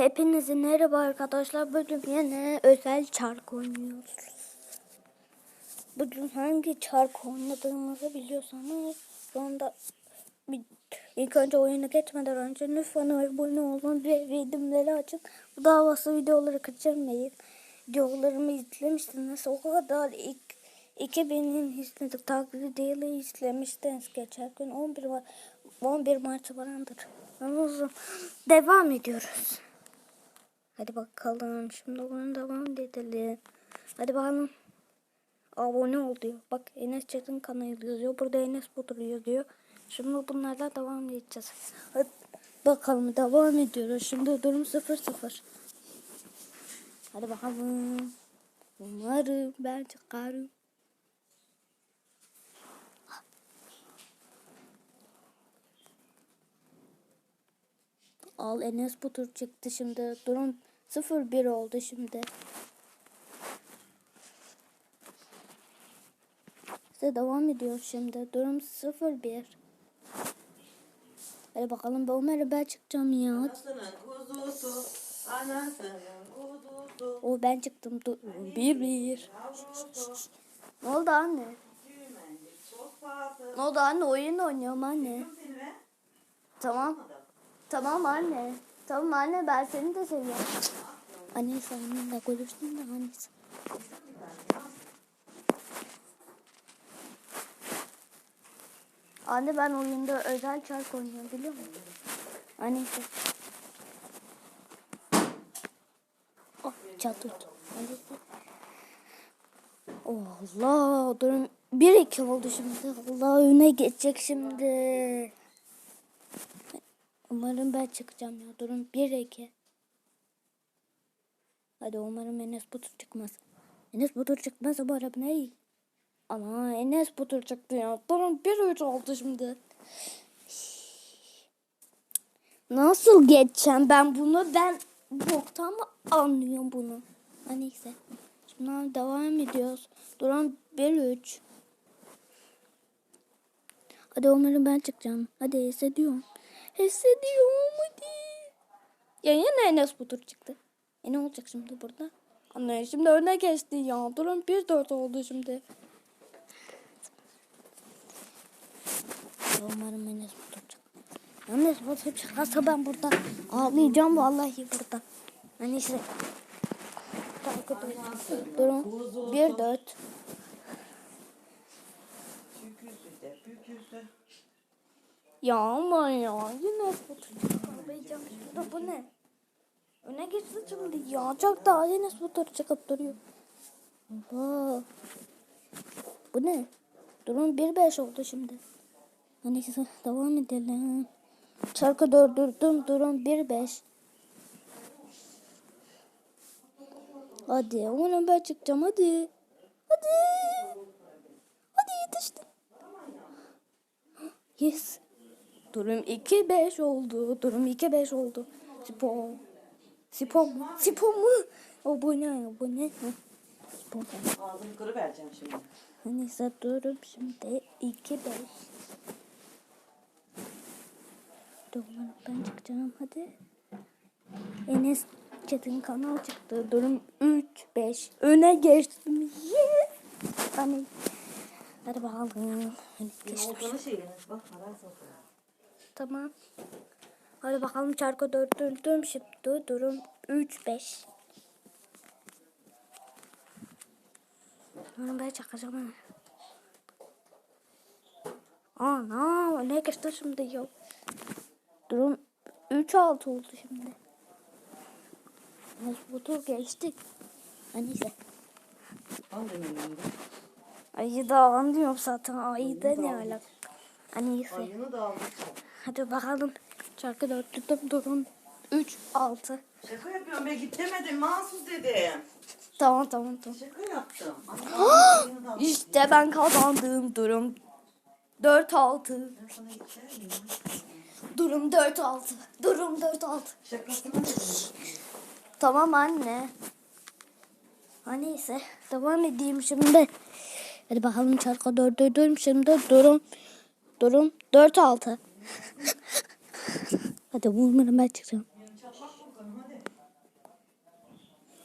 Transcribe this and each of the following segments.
Hepinize merhaba arkadaşlar. Bugün yine özel çark oynuyoruz. Bugün hangi çark oynadığımızı biliyorsanız şu anda ilk önce oyuna geçmeden önce lütfen abone olun ve bildirimleri açın. Bu davası videoları kaçırmayın. Videolarımı izlemişsiniz. O kadar ilk 2000'in izledik. Taklidiyle izlemiştiniz geçen gün. 11 var. 11 Mart falandır. Ama Devam ediyoruz. Hadi bakalım. Şimdi oyuna devam edelim. Hadi bakalım. Abone ol diyor. Bak Enes Çetin kanalı yazıyor. Burada Enes Batur yazıyor. Şimdi bunlarla devam edeceğiz. Hadi bakalım devam ediyoruz. Şimdi durum 0-0. Hadi bakalım. Umarım ben çıkarım. Al Enes Batur çıktı şimdi. Durum 0-1 oldu şimdi. Size devam ediyor şimdi. Durum 0-1. Hadi bakalım ben Ömer'e ben çıkacağım ya. O ben çıktım. Durum 1-1. Ne oldu anne? Ne oldu anne? Oyun oynuyorum anne. Tamam. Tamam anne. Tamam anne ben seni de seviyorum. Anne seninle konuştum da annesi. Anne ben oyunda özel çark oynuyorum biliyor musun? Oh çatır. Annesi. Oh Allah durum 1-2 oldu şimdi. Allah öne geçecek şimdi. Umarım ben çıkacağım ya. Durun 1-2. Hadi umarım Enes Batur çıkmaz. Enes Batur çıkmazsa bu araba ne. Ana Enes Batur çıktı ya. Durun 1-3 oldu şimdi. Nasıl geçeceğim ben bunu? Ben boktan mı anlıyorum bunu? Ha neyse. Şimdi devam ediyoruz. Duran 1-3. Hadi umarım ben çıkacağım. Hadi hissediyorum. Hissediyorum hadi. Ya yine Enes Batur çıktı. E ne olacak şimdi burada? Anne şimdi öne geçti ya. Durum 1-4 oldu şimdi. Umarım Enes Batur çıktı. Enes Batur çıkarsa ben burada ağlayacağım vallahi burada. Neyse. Durum 1-4. Tükürsü de, pükürsü. Ya ama ya yine Batur çıkamayacağım şurada bu ne? Öne geçti şimdi ya çok daha yine Batur çıkıp duruyor. Allah. Bu ne? Durum 1-5 oldu şimdi. Hani devam edelim. Çarkı dördürdüm durum 1-5. Hadi umarım ben çıkacağım hadi. Hadi. Hadi yetiştim. Yes. Durum 2-5 oldu. Durum 2-5 oldu. Spor. Spor mu? Spor mu? O bu ne? O bu ne? Ha, Spor. Ağzını kırıvereceğim şimdi. Neyse durum şimdi 2-5. Dur umarım ben çıkacağım hadi. Enes Çetin kanal çıktı. Durum 3-5. Öne geçtim. Yes. Hani. Hadi bakalım. Hani geçtim. Yumurtalı şeyiniz bak, haber sofra. Tamam. Hadi bakalım çarkı dördürdüm şimdi. Durum 3-5. Umarım ben çakacağım. Ana ne geçti şimdi ya. Durum 3-6 oldu şimdi. Nasıl bu tur geçtik. Ha, Neyse. Ayı da anlıyorum zaten. Ayı da ne alaka. Neyse. Ayını da almışsın. Hadi bakalım. Çarkı dörtlüdüm durum 3-6. Şaka yapıyorum be git demedim mahsus dedim. Tamam tamam tamam. Şaka yaptım. İşte ben kazandığım durum 4-6. Ben sana git der miyim? Durum 4-6. Durum 4-6. Şakasına dedim. Tamam anne. Ha neyse. Devam edeyim şimdi. Hadi bakalım çarka dördürdüm şimdi. Durum durum 4-6. hadi umarım ben çıkacağım.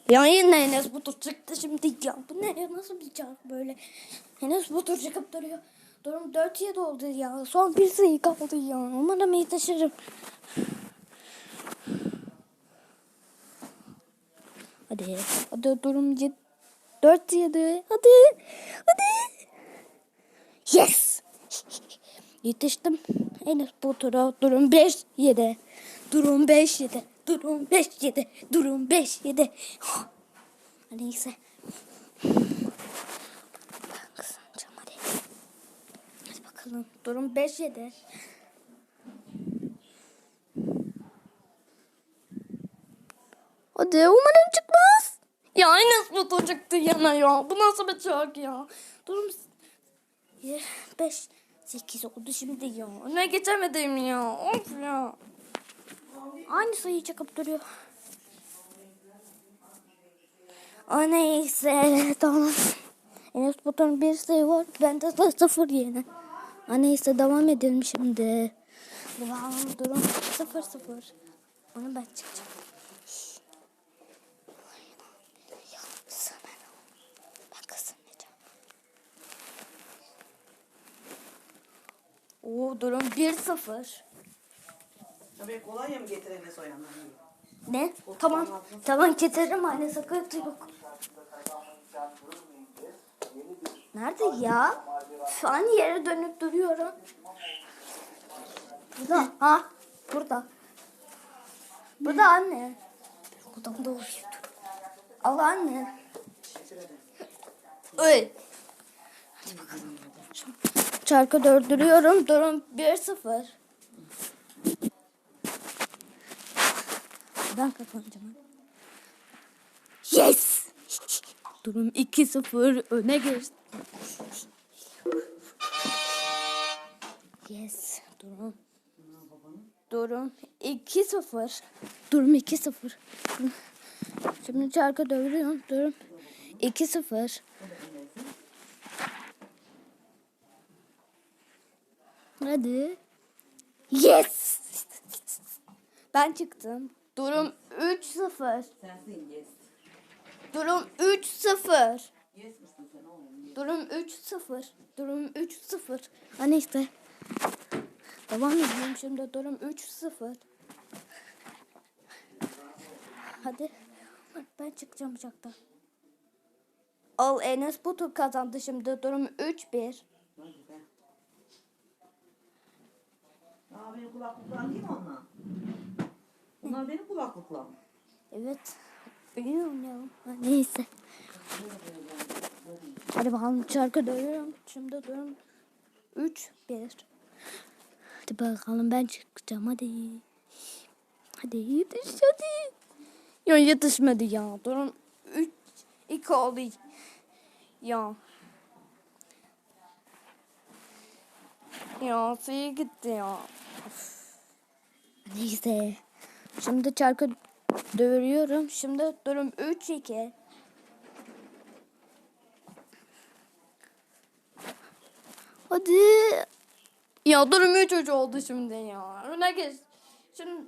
Ya yine Enes Batur çıktı şimdi ya. Bu ne ya? Nasıl bir çark böyle? Enes Batur çıkıp duruyor. Durum 4-7 oldu ya. Son bir sayı kaldı ya. Umarım iyi taşırım. Hadi. Hadi durum 4-7. Hadi. Hadi. Yes. Yetiştim. Enes Batur'a durum 5-7. Durum 5-7. Durum 5-7. Durum 5-7. Neyse. Ben kazanacağım hadi. Hadi bakalım. Durum 5-7. Hadi umarım çıkmaz. Ya Enes Batur çıktı yana ya. Bu nasıl bir çark ya. Durum 5 8 oldu şimdi ya. Ne geçemedim ya. Of ya. Aynı sayıyı çakıp duruyor. O neyse tamam. Enes Batur'un bir sayı var. Bende de sıfır yine. O neyse devam edelim şimdi. Devam durum sıfır sıfır. Onu ben çıkacağım. Ya, sana ne? Ben kazanacağım. Oo durum 1-0. Tabii kolonya mı getirene soyanlar? Ne? Tamam. Tamam getiririm anne sakatı yok. Nerede ya? Şu an yere dönüp duruyorum. Burada. Ha? Burada. Burada anne. Odamda uyuyordu. Al anne. Öl. Hadi bakalım. Çarkı dördürüyorum. Durum 1-0. Ben kazanacağım. Yes! Durum 2-0 öne geçti. Yes. Durum. Durum 2-0. Durum 2-0. Şimdi çarkı dövüyorum. Durum 2-0. Hadi. Yes! Ben çıktım. Durum 3-0. Sensin yes. Durum 3-0. Yes misin sen oğlum? Durum 3-0. Durum 3-0. Ha neyse. Devam ediyorum şimdi. Durum 3-0. Hadi. Ben çıkacağım uçakta. Al Enes bu tur kazandı şimdi. Durum 3-1. Hadi be. Benim kulaklıklarım değil mi onlar? Bunlar benim kulaklıklarım. Evet. İyi oynayalım. Neyse. Hadi bakalım şarkı dövüyorum. Şimdi durum 3 1. Hadi bakalım ben çıkacağım hadi. Hadi yetiş hadi. Ya yetişmedi ya. Durum 3 2 oldu. Ya. Ya suyu gitti ya. Of. Neyse. Şimdi çarkı dövüyorum. Şimdi durum 3 2. Hadi. Ya durum 3 3 oldu şimdi ya. Öne geç. Şimdi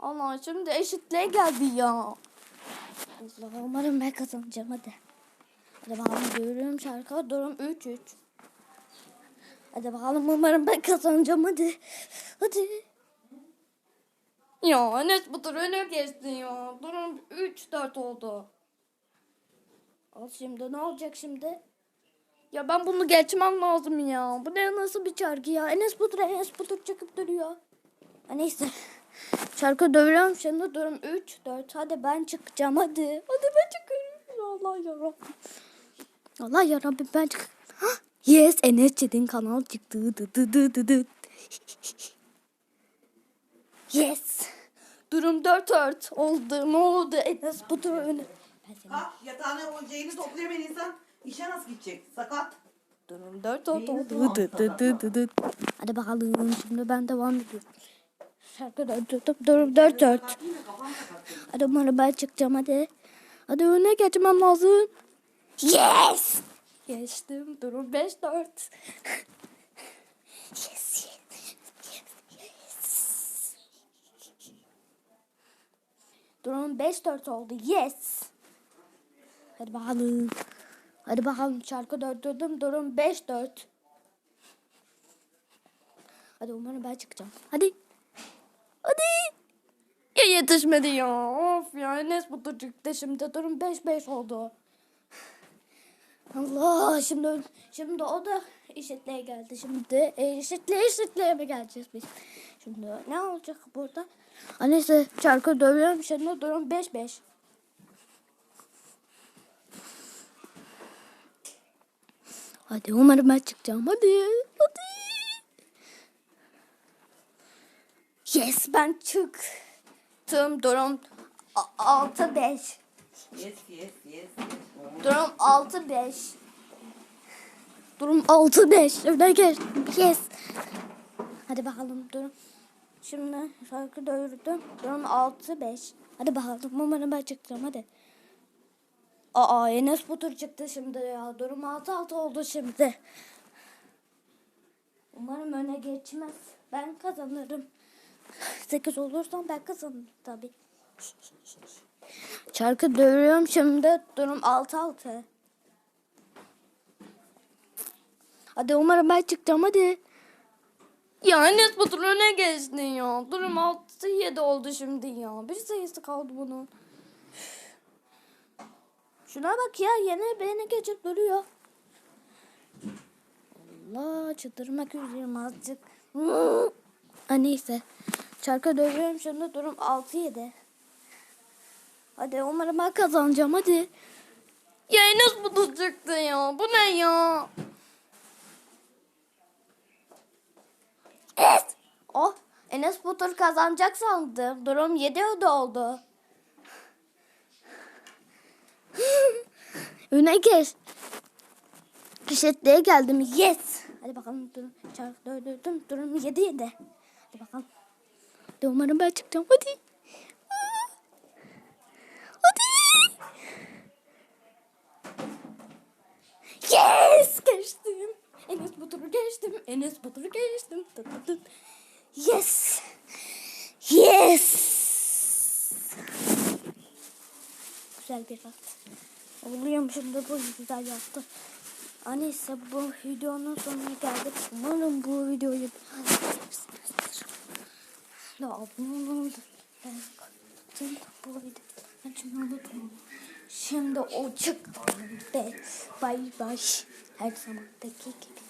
Allah şimdi eşitliğe geldi ya. Allah umarım ben kazanacağım hadi. Bakalım dövüyorum şarkı. Durum 3 3. Hadi bakalım umarım ben kazanacağım hadi. Hadi. Ya Enes bu tur öne geçti ya. Durum 3-4 oldu. Al şimdi ne olacak şimdi? Ya ben bunu geçmem lazım ya. Bu ne nasıl bir çarkı ya? Enes Batur Enes Batur çıkıp duruyor. Ha, neyse. Çarkı dövüyorum şimdi durum 3-4. Hadi ben çıkacağım hadi. Hadi ben çıkıyorum. Allah yarabbim. Allah yarabbim ben çık. Hah, Yes Enes Çetin kanal çıktı. Dı dı dı dı dı. Yes. Durum 4-4 oldu. Ne oldu? Enes. Ben seni Kalk yatağına o şeyini toplayamayan insan işe nasıl gidecek? Sakat. Durum 4 oldu. Dı dı dı dı dı dı. Hadi bakalım şimdi ben devam ediyorum. Durum 4 4. Sakat değil mi? Kafam sakat senin. Hadi umarım ben çıkacağım hadi. Hadi öne geçmem lazım. Yes! Geçtim. Durum 5 4. yes, yes, yes. Durum 5-4 oldu. Yes. Hadi bakalım. Hadi bakalım şarkı dördürdüm. Durum 5-4. Hadi umarım ben çıkacağım. Hadi. Hadi. Ya yetişmedi ya. Of ya Enes bu çıktı şimdi. Durum 5-5 oldu. Allah şimdi şimdi o da eşitliğe geldi. Şimdi e, eşitliğe eşitliğe mi geleceğiz biz? Şimdi ne olacak burada? Annesi şarkı dövüyorum şimdi durum 5-5. Hadi umarım ben çıkacağım. Hadi. Hadi. Yes ben çıktım. Durum 6-5. Yes yes yes. Durum 6-5. Durum 6-5. Öne geç. Yes. Hadi bakalım durum. Şimdi şarkı dövürdüm. Durum 6-5. Hadi bakalım. Umarım ben çıkacağım. Hadi. Aa Enes Batur çıktı şimdi ya. Durum 6-6 oldu şimdi. Umarım öne geçmez. Ben kazanırım. 8 olursam ben kazanırım tabii. Çarkı dövüyorum şimdi. Durum 6-6. Hadi umarım ben çıkacağım hadi. Ya Enes Batur öne geçti ya. Durum 6-7 oldu şimdi ya. Bir sayısı kaldı bunun. Şuna bak ya yine beni geçip duruyor. Allah çıldırmak üzereyim azıcık. Ha, neyse. Çarkı dövüyorum şimdi durum 6-7. Hadi umarım ben kazanacağım hadi. Ya Enes bu çıktı ya. Bu ne ya? Evet. Oh Enes bu tur kazanacak sandım. Durum 7 öde oldu. Öne geç. Eşitliğe geldim. Yes. Hadi bakalım. Durum, çarpı dördürdüm. Durum 7 7. Hadi bakalım. Hadi umarım ben çıkacağım. Hadi. Yes geçtim. Enes Batur'u geçtim. Enes Batur'u geçtim. Tut, tut. Yes. Yes. Güzel bir at. Oluyorum şimdi bu güzel yaptı. Neyse bu videonun sonuna geldik. Umarım bu videoyu beğenmişsinizdir. Da abone olun. Ben bu videoyu. Açmayı unutmayın. Şimdi o çıktı. Bay bay. Her zamandaki gibi.